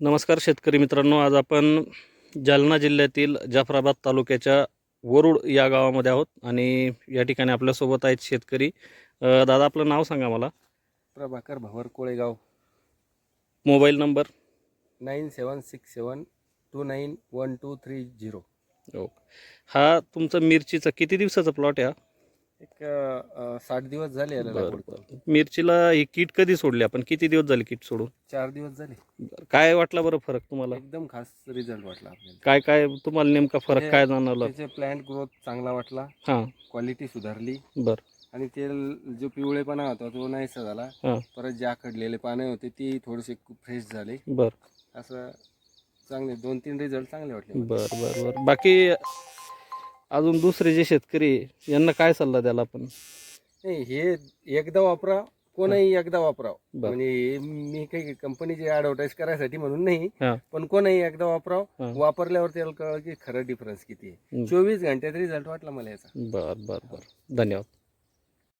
नमस्कार शेतकरी मित्रांनो आज आपण जालना जिल्ह्यातील जाफराबाद तालुक्याच्या वरुड या गावामध्ये आहोत आणि या ठिकाणी आपल्यासोबत आहेत शेतकरी. अ, दादा आपलं नाव सांगा मला. Prabhakar Bhavar Kolegaon. Mobile number? Nine seven six seven two nine one two three zero. हो. हा तुमचा मिरचीचा किती दिवसाचा प्लॉट आहे हा? एक साठ दिवस झाले याला. मिरचीला ही किट कधी सोडली? आपण किती दिवस झाले किट सोडून? चार दिवस झाले. बरं. काय वाटला बरं फरक तुम्हाला? एकदम खास रिझल्ट वाटला आपल्याला. काय काय तुम्हाला नेमका फरक काय जाणवला? त्याचे प्लांट ग्रोथ चांगला वाटला. हां. क्वालिटी सुधारली. बरं. आणि ते ल- जो पिवळेपणा होता तो नाहीसा झाला. हां. परत जे आखडलेले पाने होते ती थोडेसे फ्रेश झाले. बरं. असं चांगले दोन तीन रिझल्ट चांगले वाटले बर बर बर. बाकी अजून दुसरे जे शेतकरी आहे, यांना काय सल्ला द्याल आपण नाही हे एकदा वापरा कोणीही एकदा वापराव बर. म्हणजे मी काही कंपनीची ऍडव्हर्टाईज करायसाठी म्हणून नाही हा. पण कोणीही एकदा वापराव हा. वापरल्यावर त्याला कळलं की खरं डिफरन्स किती आहे. चोवीस घंट्यात रिझल्ट वाटला मला याचा बर बर बर धन्यवाद